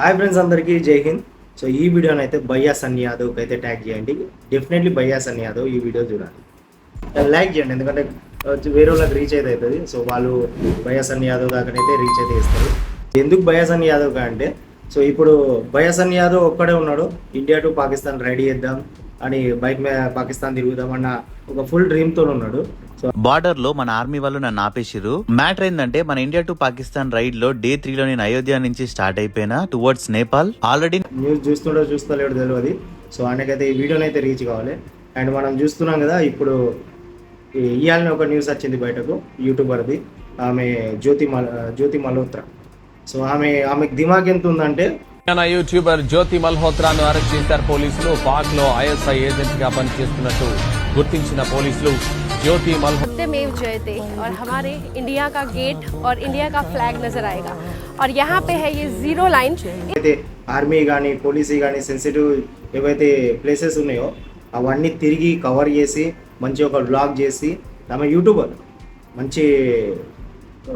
Hi friends అందరికీ జై Hind. So ఈ వీడియోని అయితే బయ్యా సన్ యాదవ్కి అయితే ట్యాగ్ చేయండి. డెఫినెట్లీ భయ్యా సన్ యాదవ్ ఈ వీడియో చూడాలి. లైక్ చేయండి. ఎందుకంటే వేరే వాళ్ళకి రీచ్ అయితే అవుతుంది. సో వాళ్ళు బయ్యా సన్ యాదవ్ దాకానైతే రీచ్ అయితే ఇస్తారు. ఎందుకు బయ్యా సన్ యాదవ్ కా అంటే సో ఇప్పుడు బయ్యా సన్ యాదవ్ ఒక్కడే ఉన్నాడు. ఇండియా టు పాకిస్తాన్ రెడీ చేద్దాం అని బైక్ మీద పాకిస్తాన్ తిరుగుదాం అన్న ఒక ఫుల్ డ్రీమ్తో ఉన్నాడు. బార్డర్లో మన ఆర్మీ వాళ్ళు నన్ను ఆపేసిర్రు. మ్యాటర్ ఏంటంటే మన ఇండియా టు పాకిస్తాన్ రైడ్లో డే త్రీ లో నేను అయోధ్య నుంచి స్టార్ట్ అయిపోయినా టువర్డ్స్ నేపాల్. ఆల్రెడీ న్యూస్ చూస్తుండో చూస్తలేడు తెలియదు సో ఆయనకైతే ఈ అయితే రీచ్ కావాలి. అండ్ మనం చూస్తున్నాం కదా ఇప్పుడు ఇవాళనే ఒక న్యూస్ వచ్చింది బయటకు యూట్యూబర్ది. ఆమె జ్యోతి మల్ జ్యోతి మల్హోత్రా. సో ఆమె ఆమెకు దిమాగ్ ఎంత ఉందంటే యూట్యూబర్ జ్యోతి మల్హోత్రాను అరెస్ట్ చేశారు పోలీసులు. పాక్లో ఐఎస్ఐ ఏజెంట్గా పనిచేస్తున్నట్టు గుర్తించిన పోలీసులు. జ్యోతి మల్హోత్రా सत्यमेव जयते और हमारे इंडिया का गेट और इंडिया का फ्लैग नजर आएगा और यहाँ पे है ये जीरो लाइन అయితే ఆర్మీ కానీ పోలీసు కానీ సెన్సిటివ్ ఏవైతే ప్లేసెస్ ఉన్నాయో అవన్నీ తిరిగి కవర్ చేసి మంచి ఒక బ్లాగ్ చేసి ఆమె యూట్యూబర్ మంచి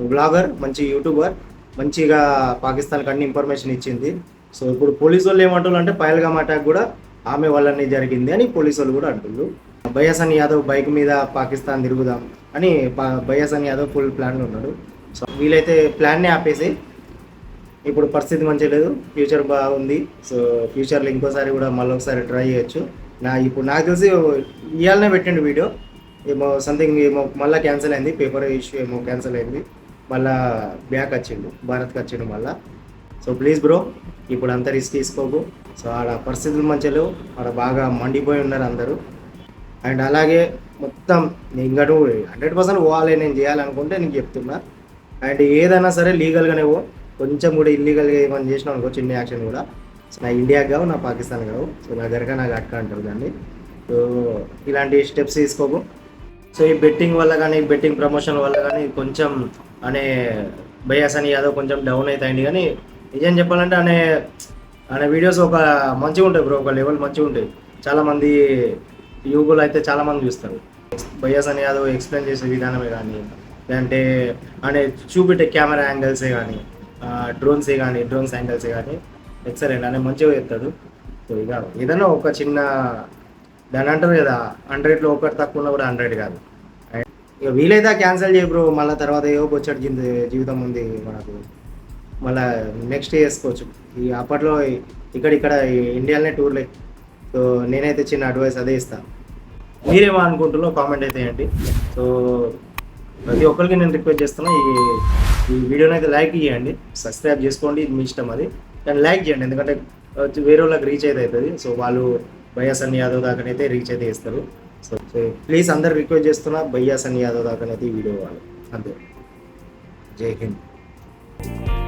బ్లాగర్ మంచి యూట్యూబర్ మంచిగా పాకిస్తాన్కి అన్ని ఇన్ఫర్మేషన్ ఇచ్చింది సో ఇప్పుడు పోలీసు వాళ్ళు ఏమంటారు అంటే పైల్గామ్ అటాక్ కూడా ఆమె వల్లనే జరిగింది అని పోలీసు వాళ్ళు కూడా అంటున్నారు బయాసన్ యాదవ్ బైక్ మీద పాకిస్తాన్ తిరుగుదాం అని పా- బయాసన్ యాదవ్ ఫుల్ ప్లాన్లో ఉన్నాడు. సో వీలైతే ప్లాన్నే ఆపేసి ఇప్పుడు పరిస్థితి మంచిగా లేదు ఫ్యూచర్ బాగుంది. సో ఫ్యూచర్లో ఇంకోసారి కూడా మళ్ళీ ఒకసారి ట్రై చేయొచ్చు. నా ఇప్పుడు నాకు తెలిసి ఇవాళనే పెట్టండి వీడియో ఏమో సంథింగ్ ఏమో మళ్ళీ క్యాన్సిల్ అయింది పేపర్ ఇష్యూ ఏమో క్యాన్సిల్ అయింది. మళ్ళా బ్యాక్ వచ్చిండు భారత్కి వచ్చిండు మళ్ళా. సో ప్లీజ్ బ్రో ఇప్పుడు అంత రిస్క్ తీసుకోకు. సో ఆడ పరిస్థితులు మంచిగా లేవు ఆడ బాగా మండిపోయి ఉన్నారు అందరూ. అండ్ అలాగే మొత్తం ఇంకా హండ్రెడ్ పర్సెంట్ పోవాలి నేను చేయాలనుకుంటే నేను చెప్తున్నా. అండ్ ఏదైనా సరే లీగల్గానే పో. కొంచెం కూడా ఇల్లీగల్గా ఏమైనా చేసినాం అనుకో చిన్న యాక్షన్ కూడా. సో నా ఇండియాకి కావు నా పాకిస్తాన్ కావు. సో నా దగ్గర నాకు అట్క అంటారు దాన్ని. సో ఇలాంటి స్టెప్స్ తీసుకోకు. సో ఈ బెట్టింగ్ వల్ల కానీ బెట్టింగ్ ప్రమోషన్ వల్ల కానీ కొంచెం అనే బయాసని యాదవ్ కొంచెం డౌన్ అవుతాయండి. కానీ నిజం చెప్పాలంటే అనే అనే వీడియోస్ ఒక మంచిగా ఉంటాయి బ్రో ఒక లెవెల్ మంచిగా ఉంటాయి. చాలామంది యువకులు అయితే చాలామంది చూస్తారు. బయాసని యాదవ్ ఎక్స్ప్లెయిన్ చేసే విధానమే కానీ లేదంటే అనే చూపెట్టే కెమెరా యాంగిల్సే కానీ డ్రోన్సే కానీ డ్రోన్స్ యాంగిల్సే కానీ ఎక్సలెంట్ అనే మంచిగా చెప్తాడు. సో ఇక ఏదైనా ఒక చిన్న దాని అంటారు కదా హండ్రెడ్లో ఒకటి తక్కువ ఉన్నా కూడా హండ్రెడ్ కాదు. ఇక వీలైతే క్యాన్సిల్ చేయ బ్రో మళ్ళీ తర్వాత ఏవో వచ్చాడు జీవితం ఉంది మనకు. మళ్ళీ నెక్స్ట్ చేసుకోవచ్చు. ఈ అప్పట్లో ఇక్కడ ఇక్కడ ఇండియాలోనే టూర్లే సో నేనైతే చిన్న అడ్వైస్ అదే ఇస్తాను మీరేమో అనుకుంటున్నారో కామెంట్ అయితే చేయండి సో ప్రతి ఒక్కరికి నేను రిక్వెస్ట్ చేస్తున్నా ఈ ఈ వీడియోని అయితే లైక్ ఇవ్వండి సబ్స్క్రైబ్ చేసుకోండి ఇది మీ ఇష్టం అది. కానీ లైక్ చేయండి ఎందుకంటే వేరే వాళ్ళకి రీచ్ అయితే అవుతుంది సో వాళ్ళు బయ్యాసన్ యాదవ్ దాకానైతే రీచ్ అయితే ఇస్తారు సో సో ప్లీజ్ అందరు రిక్వెస్ట్ చేస్తున్నా బయ్యాసన్ యాదవ్ దాకానైతే ఈ వీడియో వాళ్ళు. అంతే. జై హింద్.